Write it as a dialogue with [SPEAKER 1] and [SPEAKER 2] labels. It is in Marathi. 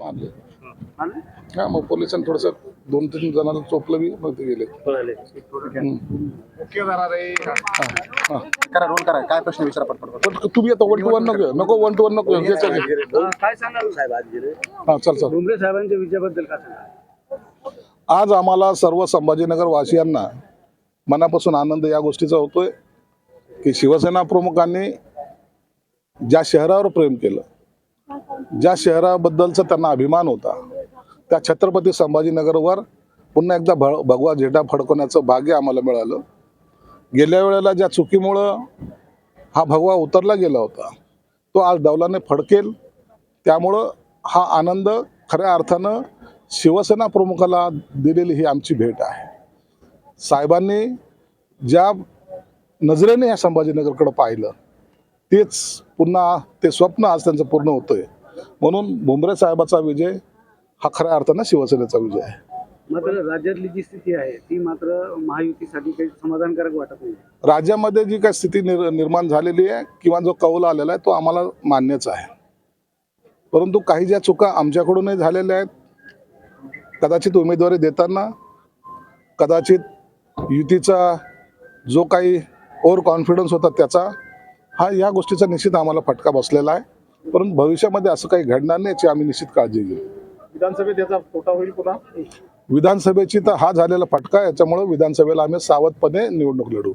[SPEAKER 1] हा. मग पोलिसांनी थोडस दोन तीन जणांना चोपलं बी मग ते गेले. हा.
[SPEAKER 2] करा रोल करा. काय प्रश्न विचारा पटपट
[SPEAKER 1] पण तुम्ही आता वन टू वन नको नको वन टू वन नको
[SPEAKER 3] हा, काय सांगाल साहेब
[SPEAKER 1] हा चल
[SPEAKER 3] साहेबांच्या विजयाबद्दल काय
[SPEAKER 1] आज आम्हाला सर्व संभाजीनगर वासियांना मनापासून आनंद या गोष्टीचा होतोय की शिवसेना प्रमुखांनी ज्या शहरावर प्रेम केलं ज्या शहराबद्दलचा त्यांना अभिमान होता त्या छत्रपती संभाजीनगरवर पुन्हा एकदा भ भगवा झेंडा फडकवण्याचं भाग्य आम्हाला मिळालं. गेल्या वेळेला ज्या चुकीमुळं हा भगवा उतरला गेला होता तो आज डौलाने फडकेल. त्यामुळं हा आनंद खऱ्या अर्थानं शिवसेना प्रमुखाला दिलेली ही आमची भेट आहे. साहेबांनी ज्या नजरेने या संभाजीनगरकडे पाहिलं तेच पुन्हा ते स्वप्न आज त्यांचं पूर्ण होतं आहे म्हणून भुमरे साहेबाचा विजय हा खऱ्या अर्थानं शिवसेनेचा विजय आहे.
[SPEAKER 3] मात्र राज्यातली जी स्थिती आहे ती मात्र महायुतीसाठी काही समाधानकारक वाटत नाही.
[SPEAKER 1] राज्यामध्ये जी काही स्थिती निर निर्माण झालेली आहे किंवा जो कौल आलेला आहे तो आम्हाला मान्यच आहे. परंतु काही ज्या चुका आमच्याकडूनही झालेल्या आहेत कदाचित उमेदवारी देताना कदाचित युतीचा जो काही ओव्हर कॉन्फिडन्स होता त्याचा हा या गोष्टीचा निश्चित आम्हाला फटका बसलेला आहे. परंतु भविष्यामध्ये असं काही घडणार नाही याची आम्ही निश्चित काळजी घेऊ.
[SPEAKER 2] विधानसभेत याचा तोटा होईल पुन्हा?
[SPEAKER 1] विधानसभेची तर हा झालेला फटका याच्यामुळे विधानसभेला आम्ही सावधपणे निवडणूक लढू.